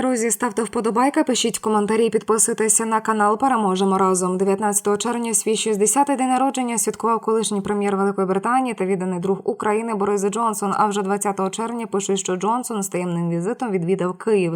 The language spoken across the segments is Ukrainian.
Друзі, ставте вподобайка, пишіть коментарі, підписуйтеся на канал. Переможемо разом. 19 червня свій 60-й день народження святкував колишній прем'єр Великої Британії та відданий друг України Борис Джонсон. А вже 20 червня пишуть, що Джонсон з таємним візитом відвідав Київ.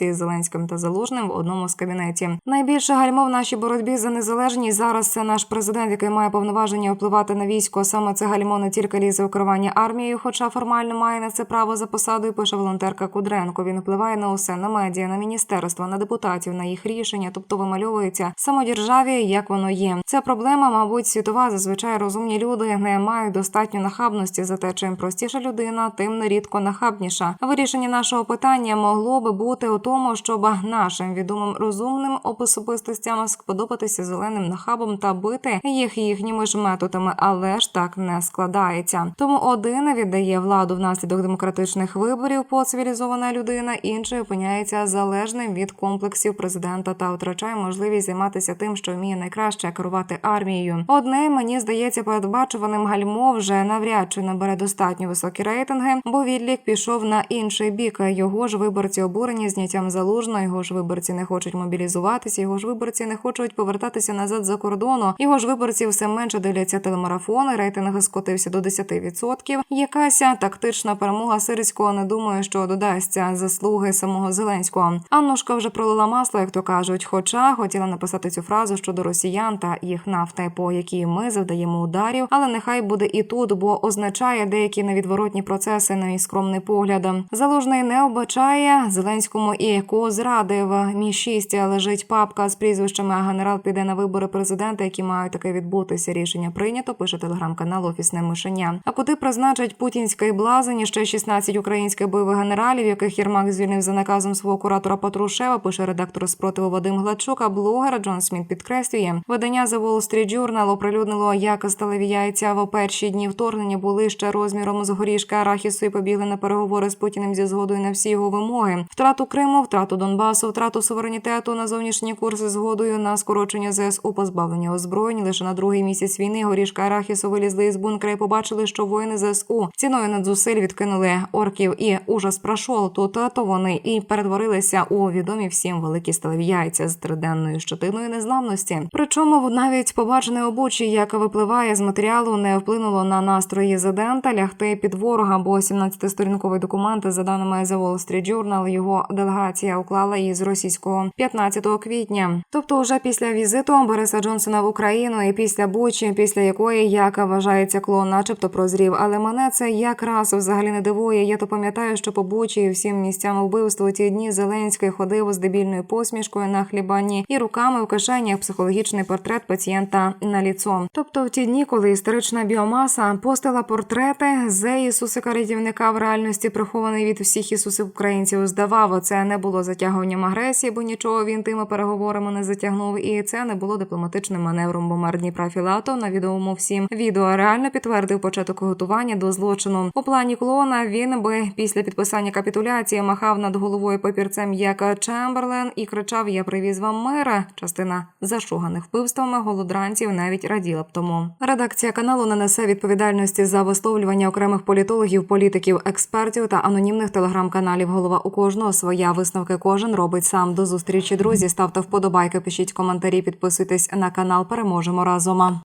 і із Зеленським та Залужним в одному з кабінетів. Найбільше гальмо в нашій боротьбі за незалежність зараз це наш президент, який має повноваження впливати на військо. Саме це гальмо не тільки лізе керування армією, хоча формально має на це право за посадою. Пише волонтерка Кудренко. Він впливає на усе на медіа, на міністерства, на депутатів, на їх рішення, тобто вимальовується самодержаві, як воно є. Ця проблема, мабуть, світова. Зазвичай розумні люди не мають достатньо нахабності. Зате чим простіша людина, тим нерідко нахабніша. Вирішення нашого питання могло би бути у тому, щоб нашим відомим розумним особистостям сподобатися зеленим нахабом та бити їх їхніми ж методами, але ж так не складається. Тому один віддає владу внаслідок демократичних виборів по цивілізована людина, інший опиняється залежним від комплексів президента та втрачає можливість займатися тим, що вміє найкраще керувати армією. Одне мені здається передбачуваним гальмо вже навряд чи набере достатньо високі рейтинги, бо відлік пішов на інший бік. Його ж виборці обурені зняттям залужного, його ж виборці не хочуть мобілізуватися, його ж виборці не хочуть повертатися назад за кордону. Його ж виборці все менше дивляться телемарафони. Рейтинг скотився до 10%. Якась тактична перемога сирського не думаю, що додасться заслуги самого Зеленського. Аннушка вже пролила масло, як то кажуть. Хоча хотіла написати цю фразу щодо росіян та їх нафти, по якій ми завдаємо ударів, але нехай буде і тут, бо означає деякі невідворотні процеси на мій скромний погляд. Залужний не обачає Зеленському і ко зрадив. Мі 6 лежить папка з прізвищами. а Генерал піде на вибори президента, які мають таке відбутися. Рішення прийнято. Пише телеграм-канал Офісне мишеня. А куди призначать путінський блазень? Ще 16 українських бойових генералів, яких Єрмак звільнив за наказом свого куратора Патрушева. Пише редактор спротиву Вадим Гладчук. А блогер Джон Сміт підкреслює видання The Wall Street Journal оприлюднило, як сталеві яйця в перші дні вторгнення були ще розміром з горішка арахісу і побігли на переговори з Путіним зі згодою на всі його вимоги: втрату Криму, втрату Донбасу, втрату суверенітету на зовнішні курси згодою на скорочення ЗСУ, позбавлення озброєнь. Лише на другий місяць війни горішка арахісу вилізли із бункера і побачили, що воїни ЗСУ ціною надзусиль відкинули орків і ужас пройшов тут. То вони і перетворилися у відомі всім великі сталеві яйця з триденною щотиною незламності. Причому навіть побачене обучі, як випливає з матеріалу, не вплинуло на настрої Зедента лягти під ворога, бо 17-сторінковий документ, за даними The Wall Street Journal, його делегація уклала із російського 15 квітня. Тобто, уже після візиту Бориса Джонсона в Україну і після Бучі, після якої як вважається клон, начебто прозрів. Але мене це якраз взагалі не дивує. Я то пам'ятаю, що по Бучі і всім місцям вбивства ті дні Зеленський ходив з дебільною посмішкою на хлібані і руками в кишенях психологічний портрет пацієнта на ліцо. Тобто в ті дні, коли історична біомаса постила портрети з Ісусика рятівника в реальності прихований від всіх ісусів українців. Здавав, це не було затягуванням агресії, бо нічого він тими переговорами не затягнув. І це не було дипломатичним маневром. Бо мер Дніпра на відомому всім відео реально підтвердив початок готування до злочину. У плані клона він би після підписання капітуляції махав над головою папірцем як Чемберлен і кричав: Я привіз вам мира. Частина зашуганих вбивствами голодранців навіть раділа б тому. Редакція каналу не несе відповідальності за висловлювання окремих політологів, політиків, експертів та анонімних телеграм-каналів. Голова у кожного своя висновки кожен робить сам. До зустрічі, друзі. Ставте вподобайки, пишіть коментарі, підписуйтесь на канал. Переможемо разом.